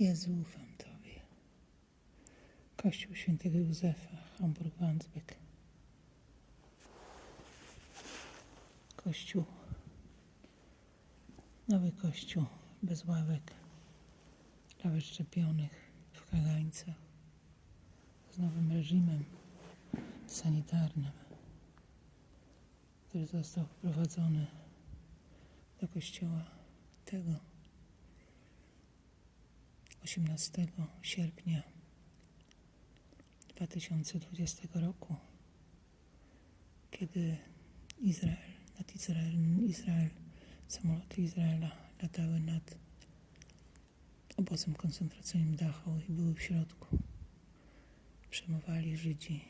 Jezu, ufam Tobie. Kościół świętego Józefa, Hamburg-Wandsbek. Kościół, nowy kościół, bez ławek, dla wyszczepionych w kagańcach, z nowym reżimem sanitarnym, który został wprowadzony do kościoła tego 18 sierpnia 2020 roku, kiedy Izrael, nad Izraelem, Izrael, samoloty Izraela latały nad obozem koncentracyjnym Dachau i były w środku. Przemowali Żydzi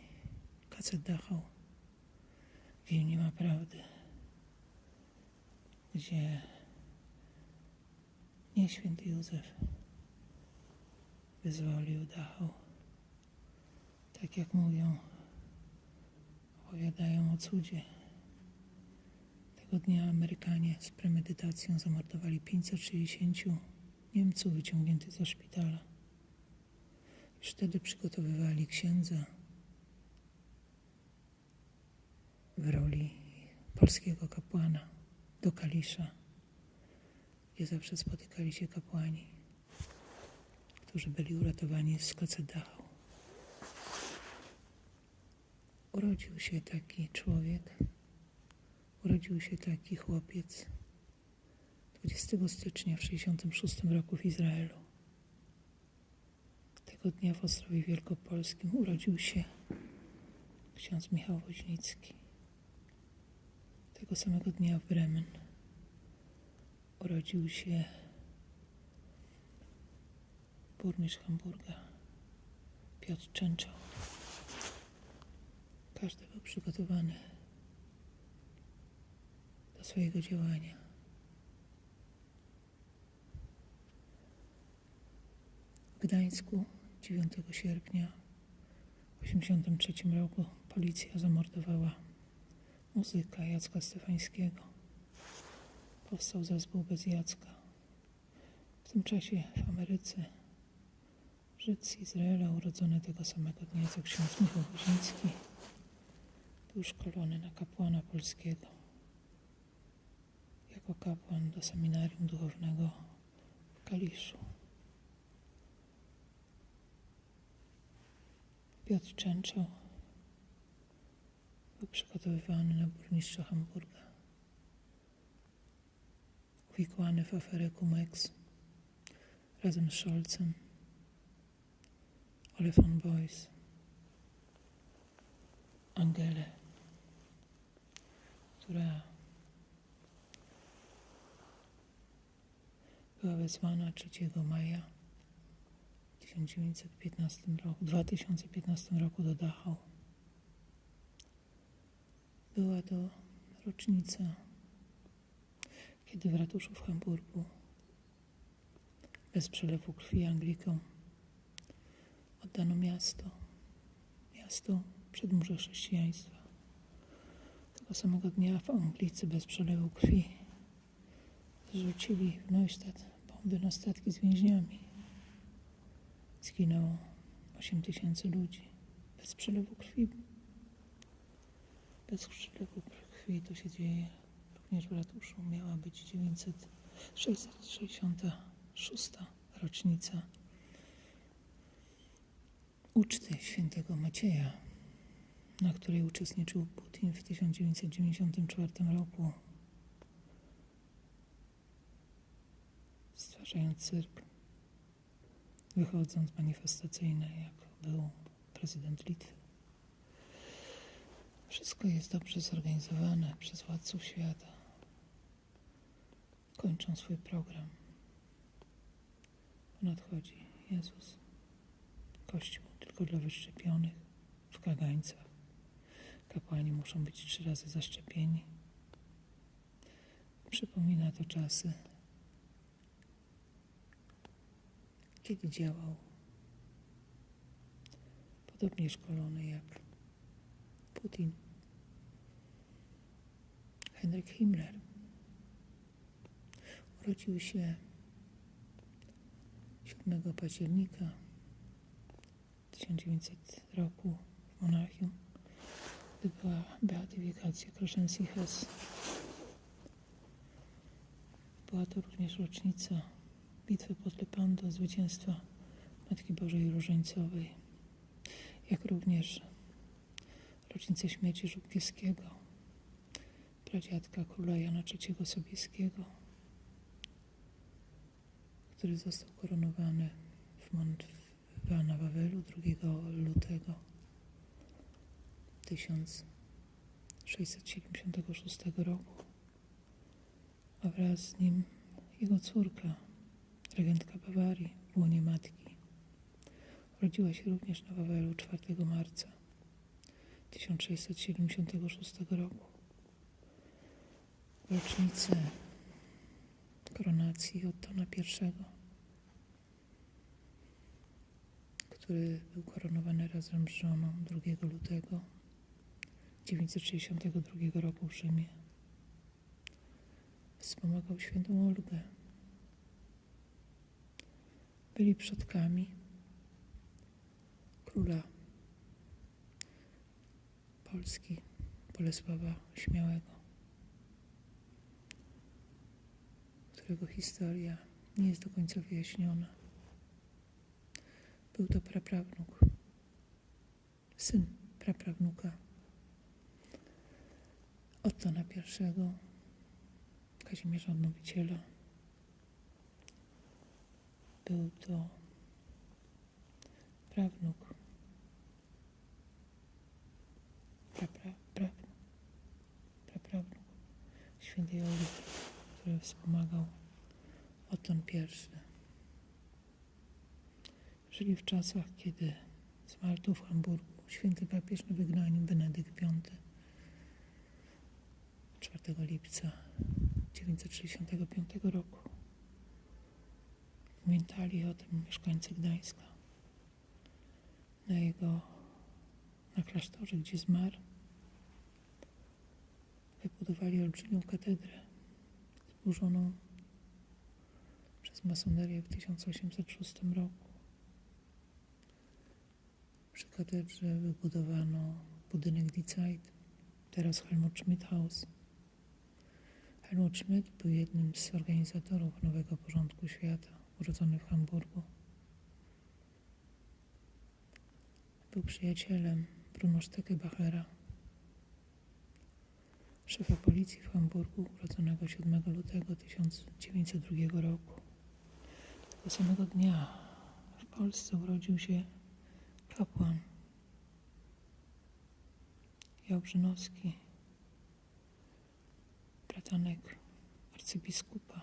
kacet Dachau, gdzie nie ma prawdy, gdzie nie święty Józef wyzwolił Dachau. Tak jak mówią, opowiadają o cudzie. Tego dnia Amerykanie z premedytacją zamordowali 560 Niemców wyciągniętych ze szpitala. Już wtedy przygotowywali księdza w roli polskiego kapłana do Kalisza, gdzie zawsze spotykali się kapłani, którzy byli uratowani z KC Dachau. Urodził się taki człowiek, urodził się taki chłopiec 20 stycznia w 1966 roku w Izraelu. Tego dnia w Ostrowie Wielkopolskim urodził się ksiądz Michał Woźnicki. Tego samego dnia w Bremen urodził się burmistrz Hamburga Piotr Częczał. Każdy był przygotowany do swojego działania. W Gdańsku 9 sierpnia w 1983 roku policja zamordowała muzyka Jacka Stefańskiego. Powstał zespół bez Jacka. W tym czasie w Ameryce Żyd z Izraela, urodzony tego samego dnia co ksiądz Michał Woźnicki, był szkolony na kapłana polskiego. Jako kapłan do seminarium duchownego w Kaliszu. Piotr Częczał był przygotowywany na burmistrza Hamburga. Uwikłany w aferę Cum-Ex razem z Scholzem, Ole von Boys, Angelę, która była wezwana 3 maja 1915 roku, 2015 roku do Dachau. Była to rocznica, kiedy w ratuszu w Hamburgu bez przelewu krwi Anglikom oddano miasto, miasto przedmurze chrześcijaństwa. Tego samego dnia w Anglicy bez przelewu krwi zrzucili w Neustadt bomby na statki z więźniami. Zginęło 8 tysięcy ludzi bez przelewu krwi. Bez przelewu krwi to się dzieje również w ratuszu. Miała być 900, 666 rocznica uczty świętego Macieja, na której uczestniczył Putin w 1994 roku, stwarzając cyrk, wychodząc manifestacyjne, jak był prezydent Litwy. Wszystko jest dobrze zorganizowane przez władców świata. Kończą swój program. Nadchodzi Jezus. Kościół tylko dla wyszczepionych w kagańcach. Kapłani muszą być trzy razy zaszczepieni. Przypomina to czasy, kiedy działał podobnie szkolony jak Putin, Henryk Himmler. Urodził się 7 października 1900 roku w Monachium, gdy była beatyfikacja Crescencji Hess. Była to również rocznica bitwy pod Lepando, zwycięstwa Matki Bożej Różańcowej, jak również rocznicę śmierci Żółkiewskiego, pradziadka króla Jana III Sobieskiego, który został koronowany w Mont na Wawelu 2 lutego 1676 roku, a wraz z nim jego córka, regentka Bawarii w łonie matki. Urodziła się również na Wawelu 4 marca 1676 roku. W rocznicę koronacji Ottona I, który był koronowany razem z żoną 2 lutego 962 roku w Rzymie. Wspomagał świętą Olgę. Byli przodkami króla Polski Bolesława Śmiałego, którego historia nie jest do końca wyjaśniona. Był to praprawnuk, syn praprawnuka Ottona I, Kazimierza Odnowiciela. Był to prawnuk, prapra, prawnuk, praprawnuk. Świętej Olgi, który wspomagał Otton I. Żyli w czasach, kiedy zmarł tu w Hamburgu święty papież na wygnaniu Benedykt V 4 lipca 965 roku. Pamiętali o tym mieszkańcy Gdańska. Na jego, na klasztorze, gdzie zmarł, wybudowali olbrzymią katedrę zburzoną przez masonerię w 1806 roku. Katedrze wybudowano budynek Die Zeit, teraz Helmut Schmidt House. Helmut Schmidt był jednym z organizatorów nowego porządku świata, urodzony w Hamburgu. Był przyjacielem Bruno Steckebachera, szefa policji w Hamburgu, urodzonego 7 lutego 1902 roku. Tego samego dnia w Polsce urodził się kapłan Jałbrzynowski, bratanek arcybiskupa,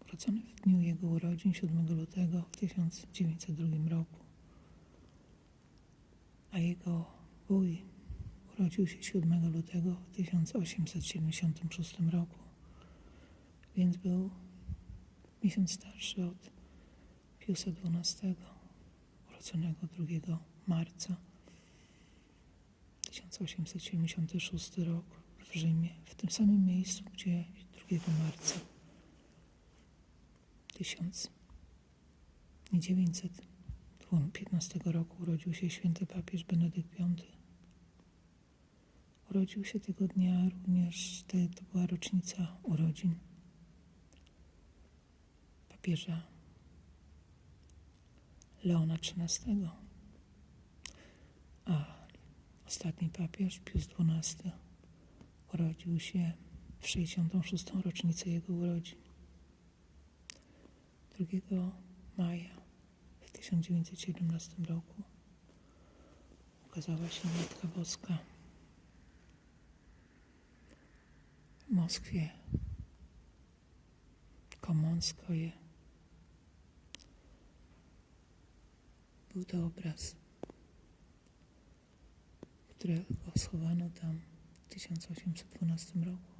urodzony w dniu jego urodzin 7 lutego w 1902 roku, a jego wuj urodził się 7 lutego w 1876 roku, więc był miesiąc starszy od Piusa XII, urodzonego 2 marca 1876 rok w Rzymie, w tym samym miejscu, gdzie 2 marca 1915 roku urodził się święty papież Benedykt V. Urodził się tego dnia również, te, to była rocznica urodzin papieża Leona XIII. A ostatni papież, Pius XII, urodził się w 66. rocznicę jego urodzin. 2 maja w 1917 roku ukazała się Matka Boska w Moskwie, Komonskoje. Był to obraz, którego schowano tam w 1812 roku.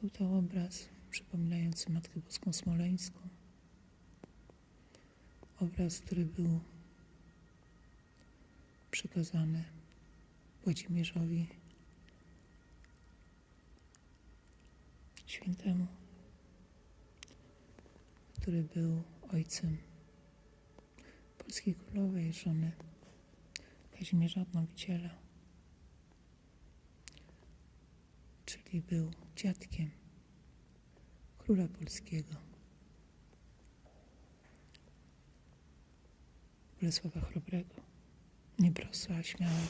Był to obraz przypominający Matkę Boską Smoleńską. Obraz, który był przekazany Włodzimierzowi Świętemu, który był ojcem polskiej królowej, żony Kazimierza Odnowiciela, czyli był dziadkiem króla polskiego Bolesława Chrobrego, niebrosła, śmiała.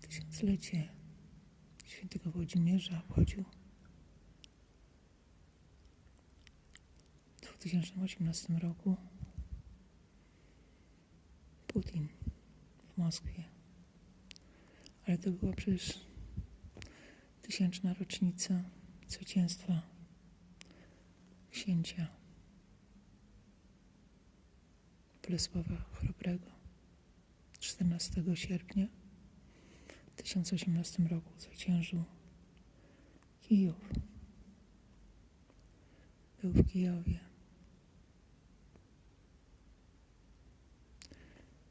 Tysiąclecie świętego Włodzimierza obchodził w 2018 roku Putin w Moskwie. Ale to była przecież tysięczna rocznica zwycięstwa księcia Bolesława Chrobrego 14 sierpnia w 1018 roku zwyciężył Kijów. Był w Kijowie.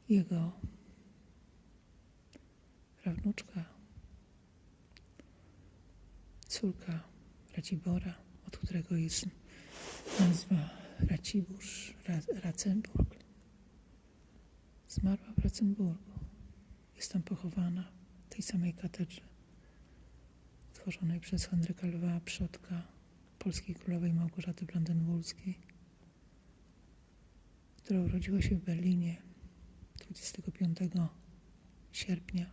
Jego prawnuczka, córka Racibora, od którego jest nazwa Racibórz, Ra- Racenburg, zmarła w Racenburgu. Jest tam pochowana w tej samej katedrze, utworzonej przez Henryka Lwa, przodka polskiej królowej Małgorzaty Brandenburskiej, która urodziła się w Berlinie 25 sierpnia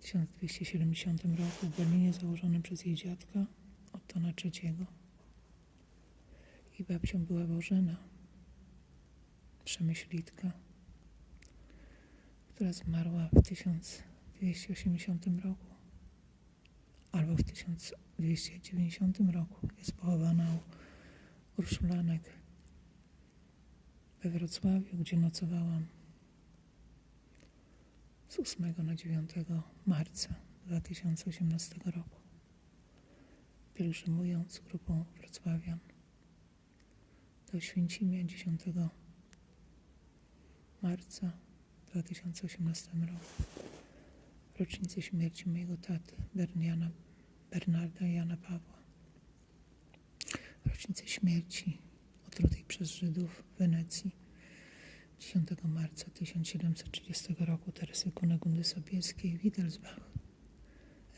1270 roku w Berlinie założonym przez jej dziadka Ottona III. I babcią była Bożena, przemyślitka, która zmarła w 1280 roku albo w 1290 roku. Jest pochowana u Urszulanek we Wrocławiu, gdzie nocowałam z 8 na 9 marca 2018 roku. Pielgrzymując grupą wrocławian do Święcimia 10 marca 2018 roku. W rocznicę śmierci mojego taty Berniana, Bernarda Jana Pawła. W rocznicę śmierci otrutej przez Żydów w Wenecji 10 marca 1730 roku Teresy Kunegundy Sobieskiej, Wittelsbach,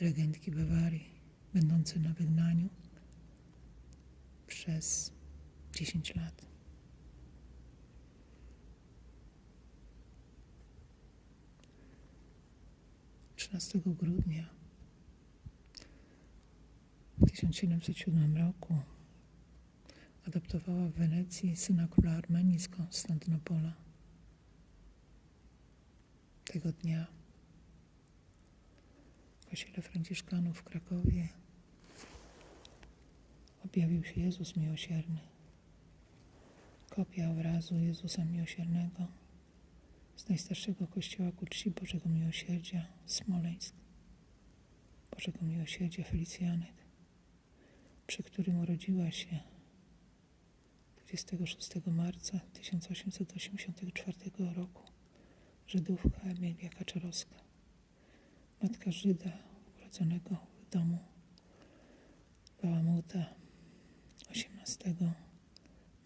regentki Bawarii, będącej na wygnaniu przez 10 lat. Trzynastego grudnia w 1707 roku adoptowała w Wenecji syna króla Armenii z Konstantynopola. Tego dnia. W kościele Franciszkanów w Krakowie. Objawił się Jezus Miłosierny. Kopia obrazu Jezusa Miłosiernego z najstarszego kościoła ku czci Bożego Miłosierdzia Smoleńsk, Bożego Miłosierdzia Felicjanek, przy którym urodziła się 26 marca 1884 roku Żydówka Emilia Kaczorowska, matka Żyda urodzonego w domu Bałamuta 18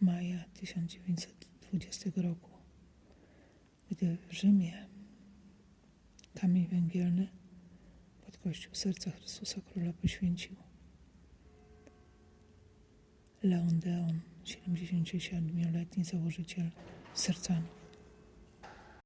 maja 1920 roku, gdy w Rzymie kamień węgielny pod kościół serca Chrystusa Króla poświęcił Leon Deon, 77-letni założyciel sercanów.